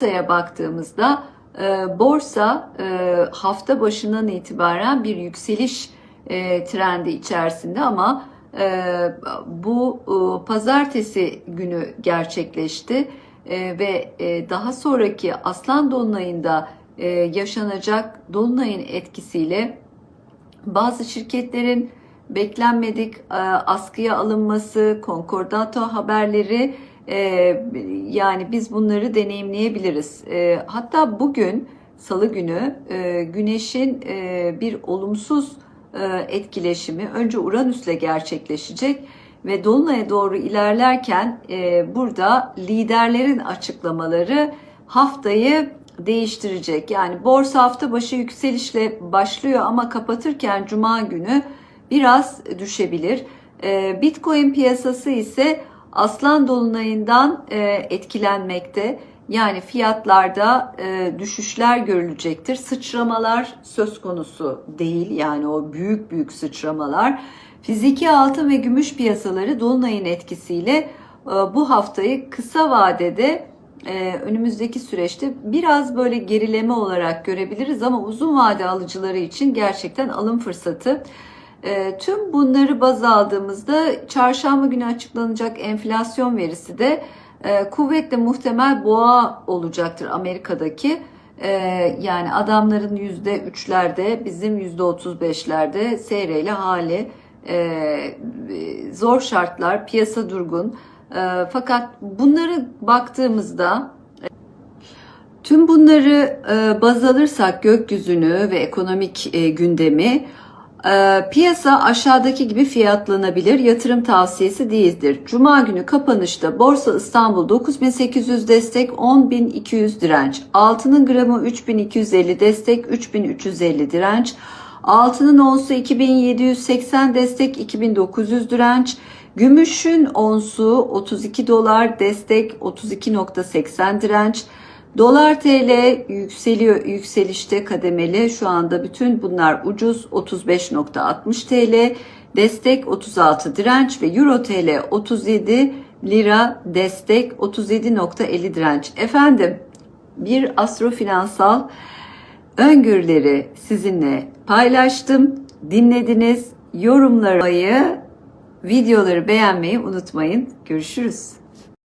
Borsaya baktığımızda e, borsa e, hafta başından itibaren bir yükseliş e, trendi içerisinde ama e, bu e, pazartesi günü gerçekleşti E, ve e, daha sonraki Aslan Dolunay'ında e, yaşanacak Dolunay'ın etkisiyle bazı şirketlerin beklenmedik e, askıya alınması, konkordato haberleri e, yani biz bunları deneyimleyebiliriz. E, hatta bugün Salı günü e, Güneş'in e, bir olumsuz e, etkileşimi önce Uranüs'le gerçekleşecek ve Dolunay'a doğru ilerlerken burada liderlerin açıklamaları haftayı değiştirecek. Yani borsa hafta başı yükselişle başlıyor ama kapatırken cuma günü biraz düşebilir. Bitcoin piyasası ise Aslan Dolunay'ından e, etkilenmekte. Yani fiyatlarda e, düşüşler görülecektir. Sıçramalar söz konusu değil. Yani o büyük büyük sıçramalar. Fiziki altın ve gümüş piyasaları Dolunay'ın etkisiyle e, bu haftayı kısa vadede e, önümüzdeki süreçte biraz böyle gerileme olarak görebiliriz ama uzun vade alıcıları için gerçekten alım fırsatı. E, tüm bunları baz aldığımızda çarşamba günü açıklanacak enflasyon verisi de e, kuvvetle muhtemel boğa olacaktır Amerika'daki. E, yani adamların yüzde üçlerde bizim yüzde otuz beşlerde seyreyle hali e, zor şartlar, piyasa durgun. E, fakat bunları baktığımızda Tüm bunları e, baz alırsak gökyüzünü ve ekonomik e, gündemi piyasa aşağıdaki gibi fiyatlanabilir. Yatırım tavsiyesi değildir. Cuma günü kapanışta Borsa İstanbul 9800 destek 10200 direnç. Altının gramı 3250 destek 3350 direnç. Altının onsu 2780 destek 2900 direnç. Gümüşün onsu 32 dolar destek 32.80 direnç. Dolar TL yükseliyor yükselişte kademeli. Şu anda bütün bunlar ucuz 35.60 TL, destek 36 direnç ve Euro TL 37 lira destek 37.50 direnç. Efendim bir astrofinansal öngörüleri sizinle paylaştım. Dinlediniz. Yorumları, videoları beğenmeyi unutmayın. Görüşürüz.